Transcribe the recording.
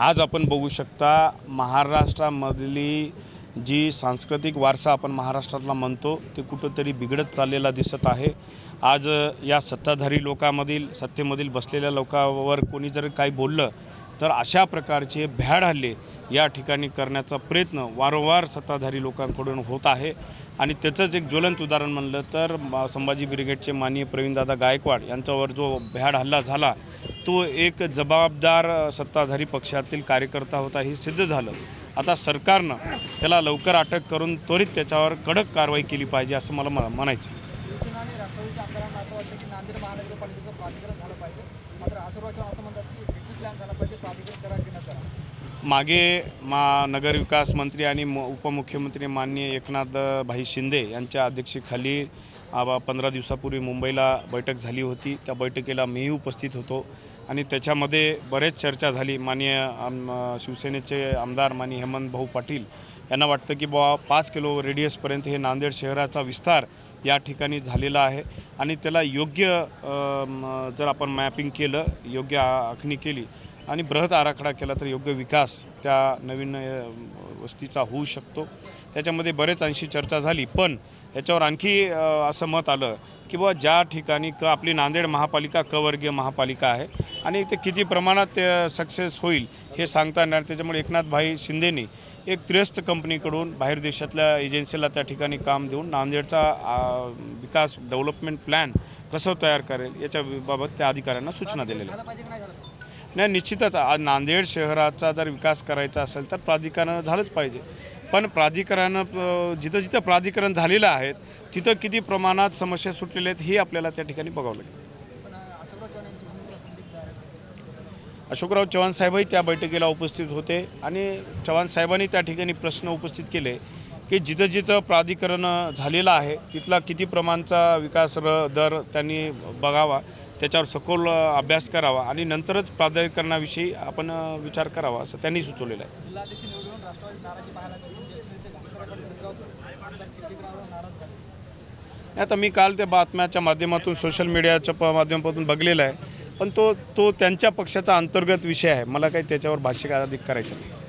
आज आपण बघू शकता महाराष्ट्रामधली जी सांस्कृतिक वारसा आपण महाराष्ट्रातला म्हणतो ते कुठंतरी बिघडत चाललेला दिसत आहे. आज या सत्ताधारी लोकांमधील सत्तेमधील बसलेल्या लोकांवर कोणी जर काही बोललं तर अशा प्रकारचे भ्याड हल्ले या ठिकाणी करण्याचा प्रयत्न वारंवार सत्ताधारी लोकांकडून होत आहे. आणि त्याचंच एक ज्वलंत उदाहरण म्हणलं तर संभाजी ब्रिगेडचे माननीय प्रवीणदादा गायकवाड यांच्यावर जो भ्याड हल्ला झाला तो एक जबाबदार सत्ताधारी पक्षातील कार्यकर्ता होता हे सिद्ध झालं. आता सरकारनं त्याला लवकर अटक करून त्वरित त्याच्यावर कडक कारवाई केली पाहिजे असं मला म- म्हणायचं असं महानगरपालिकेचं प्राधिकरण झालं पाहिजे. मात्र असं म्हणतात की प्लॅन झाला पाहिजे प्राधिकरण करा की न करा मागे मा नगरविकास मंत्री आणि म उपमुख्यमंत्री माननीय एकनाथ भाई शिंदे यांच्या अध्यक्षतेखाली पंधरा दिवसापूर्वी मुंबईला बैठक झाली होती. त्या बैठकीला मीही उपस्थित होतो. आणि त्याच्यामध्ये बरेच चर्चा झाली. माननीय आम शिवसेनेचे आमदार माननीय हेमंत भाऊ पाटील यांना वाटतं की बुवा पाच किलो रेडियसपर्यंत हे नांदेड शहराचा विस्तार या ठिकाणी झालेला आहे. आणि त्याला योग्य जर आपण मॅपिंग केलं योग्य आखणी केली आणि बृहत आराखडा केला तर योग्य विकास त्या नवीन वस्तीचा होऊ शकतो. त्याच्यामध्ये बरेच अंशी चर्चा झाली पण याच्यावर आणखी असं मत आलं की बुवा ज्या ठिकाणी क आपली नांदेड महापालिका क वर्गीय महापालिका आहे आणि ते किती प्रमाणात ते सक्सेस होईल हे सांगता येणार. त्याच्यामुळे एकनाथभाई शिंदेनी एक त्रिस्त कंपनीकडून बाहेर देशातल्या एजन्सीला त्या ठिकाणी काम देऊन नांदेडचा विकास डेव्हलपमेंट प्लॅन कसं तयार करेल याच्या बाबत त्या अधिकाऱ्यांना सूचना दिलेल्या नाही निश्चितच. आज नांदेड शहराचा जर विकास करायचा असेल तर प्राधिकरण झालंच पाहिजे. पण प्राधिकरणं जिथं जिथं प्राधिकरण झालेलं आहे तिथं किती प्रमाणात समस्या सुटलेल्या आहेत हे आपल्याला त्या ठिकाणी बघावं लागेल पण आशीर्वाद चव्हाण यांची भूमिका संदिग्ध आहे अशोकराव चव्हाण साहेबही त्या बैठकीला उपस्थित होते आणि चव्हाण साहेबांनी त्या ठिकाणी प्रश्न उपस्थित केले की जिथं जिथं प्राधिकरण झालेलं आहे तिथला किती प्रमाणचा विकास र दर त्यांनी बघावा त्याच्यावर सखोल अभ्यास करावा आणि नंतरच प्राधिकरणाविषयी आपण विचार करावा असं त्यांनी सुचवलेलं आहे. आता मी काल त्या बातम्याच्या माध्यमातून सोशल मीडियाच्या प माध्यमातून बघलेलं आहे. पण तो तो त्यांच्या पक्षाचा अंतर्गत विषय आहे. मला काही त्याच्यावर भाष्य अधिक करायचं नाही.